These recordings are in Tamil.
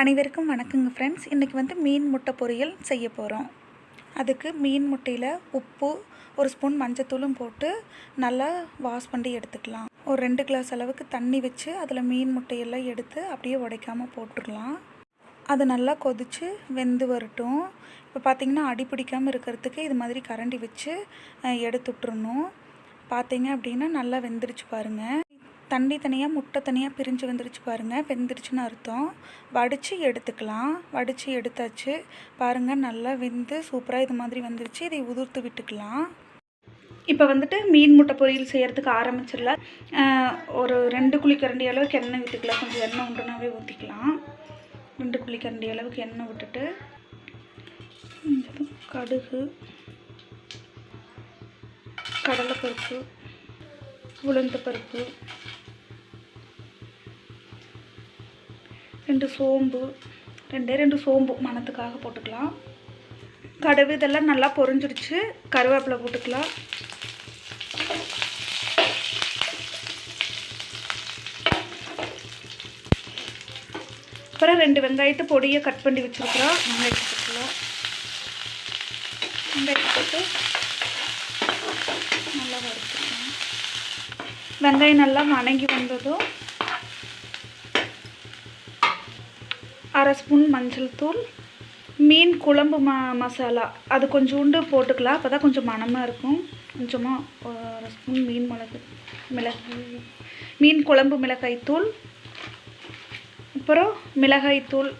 அனைவருக்கும் வணக்கங்க ஃப்ரெண்ட்ஸ் இன்றைக்கி வந்து மீன் முட்டை பொரியல் செய்ய போகிறோம் அதுக்கு மீன் முட்டையில் உப்பு ஒரு ஸ்பூன் மஞ்சத்தூளும் போட்டு நல்லா வாஷ் பண்ணி எடுத்துக்கலாம். ஒரு ரெண்டு கிளாஸ் அளவுக்கு தண்ணி வச்சு அதில் மீன் முட்டையெல்லாம் எடுத்து அப்படியே உடைக்காமல் போட்டுடலாம். அது நல்லா கொதித்து வெந்து வரட்டும். இப்போ பார்த்திங்கன்னா அடி பிடிக்காமல் இருக்கிறதுக்கு இது மாதிரி கரண்டி வச்சு எடுத்து விட்டுறணும் பார்த்தீங்க அப்படின்னா நல்லா வெந்துருச்சு பாருங்கள் தண்ணி தனியாக முட்டை தனியாக பிரிஞ்சு வந்துருச்சு பாருங்கள் வெந்துருச்சுன்னு அர்த்தம். வடித்து எடுத்துக்கலாம். வடித்து எடுத்தாச்சு. பாருங்கள் நல்லா வெந்து சூப்பராக இது மாதிரி வந்துருச்சு. இதை உதிர்த்து விட்டுக்கலாம். இப்போ வந்துட்டு மீன் முட்டை பொரியல் செய்கிறதுக்கு ஆரம்பிச்சிடலாம் ஒரு ரெண்டு குழிக்கரண்டி அளவுக்கு எண்ணெய் விட்டுக்கலாம். கொஞ்சம் எண்ணெய் உண்டுனாவே ஊற்றிக்கலாம் ரெண்டு குழிக்கரண்டி அளவுக்கு எண்ணெய் விட்டுட்டு கடுகு கடலைப்பருப்பு உளுந்த பருப்பு ரெண்டு சோம்பு ரெண்டே ரெண்டு சோம்பு மணத்துக்காக போட்டுக்கலாம். கடுகு இதெல்லாம் நல்லா பொறிஞ்சிடுச்சு கருவேப்பிலை போட்டுக்கலாம். அப்புறம் ரெண்டு வெங்காயத்தை பொடியை கட் பண்ணி வச்சுருக்குறோம். வெங்காயத்தை போட்டுக்கலாம். வெங்காயத்தை போட்டு நல்லா வறுத்துக்கலாம். வெங்காயம் நல்லா வணங்கி வந்ததும் அரை ஸ்பூன் மஞ்சள் தூள் மீன் குழம்பு ம மசாலா. அது கொஞ்சோண்டு போட்டுக்கலாம். அப்போ தான் கொஞ்சம் மணமாக இருக்கும். கொஞ்சமாக அரை ஸ்பூன் மீன் மிளகு மிளகு. மீன் குழம்பு மிளகாய் தூள் அப்புறம் மிளகாய் தூள்.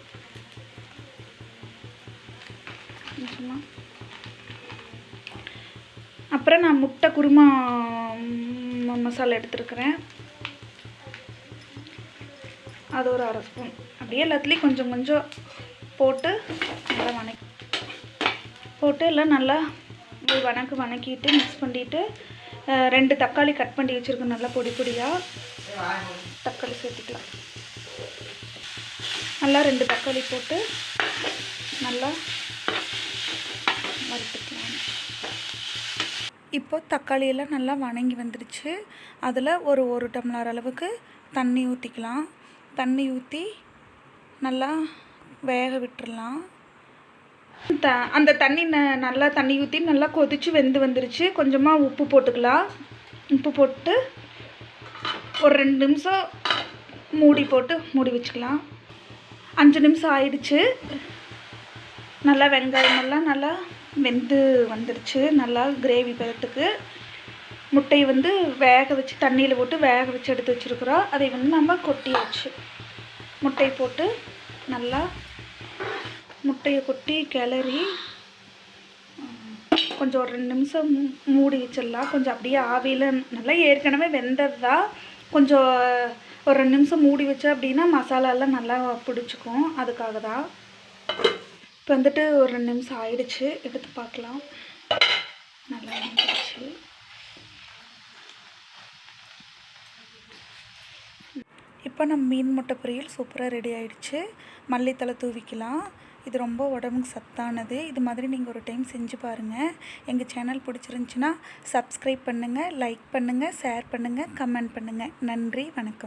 கொஞ்சமாக அப்புறம் நான் முட்டை குருமா மசாலா எடுத்துருக்கிறேன். அது ஒரு அரை ஸ்பூன். அப்படியே எல்லாத்துலேயும் கொஞ்சம் கொஞ்சம் போட்டு நல்லா வணக்கி போட்டு எல்லாம் நல்லா ஒரு வணக்கு வணக்கிட்டு மிக்ஸ் பண்ணிட்டு ரெண்டு தக்காளி கட் பண்ணி வச்சுருக்கோம். நல்லா பொடி பொடியாக தக்காளி சேர்த்துக்கலாம். நல்லா ரெண்டு தக்காளி போட்டு நல்லா வறுத்துக்கலாம். இப்போ தக்காளியெல்லாம் நல்லா வணங்கி வந்துடுச்சு. அதில் ஒரு ஒரு டம்ளர் அளவுக்கு தண்ணி ஊற்றிக்கலாம் தண்ணி ஊற்றி நல்லா வேக விட்டுறலாம். த அந்த தண்ணி ந நல்லா தண்ணி ஊற்றி நல்லா கொதித்து வெந்து வந்துருச்சு. கொஞ்சமாக உப்பு போட்டுக்கலாம். உப்பு போட்டு ஒரு ரெண்டு நிமிஷம் மூடி போட்டு மூடி வச்சுக்கலாம். அஞ்சு நிமிஷம் ஆயிடுச்சு. நல்லா வெங்காயமெல்லாம் நல்லா வெந்து வந்துருச்சு. நல்லா கிரேவி பதத்துக்கு. முட்டையை வந்து வேக வச்சு தண்ணியில் போட்டு வேக வச்சு எடுத்து வச்சுருக்குறோம். அதை வந்து நம்ம கொட்டியாச்சு. முட்டை போட்டு நல்லா முட்டையை கொட்டி கிளறி கொஞ்சம் ஒரு ரெண்டு நிமிஷம் மூடி வச்சிடலாம். கொஞ்சம் அப்படியே ஆவியில் நல்லா ஏற்கனவே வெந்தது தான் கொஞ்சம் ஒரு ரெண்டு நிமிஷம் மூடி வச்சா அப்படின்னா மசாலாலாம் நல்லா பிடிச்சிக்கும். அதுக்காக தான் இப்போ வந்துட்டு ஒரு ரெண்டு நிமிஷம் ஆயிடுச்சு. எடுத்து பார்க்கலாம். நல்லா வந்துடுச்சு இப்போ நம்ம மீன் முட்டை பொரியல் சூப்பராக ரெடி ஆகிடுச்சு மல்லித்தலை தூவிக்கலாம். இது ரொம்ப உடம்புக்கு சத்தானது. இது மாதிரி நீங்கள் ஒரு டைம் செஞ்சு பாருங்கள் எங்கள் சேனல் பிடிச்சிருந்துச்சின்னா சப்ஸ்கிரைப் பண்ணுங்கள் லைக் பண்ணுங்கள் ஷேர் பண்ணுங்கள் கமெண்ட் பண்ணுங்கள் நன்றி வணக்கம்.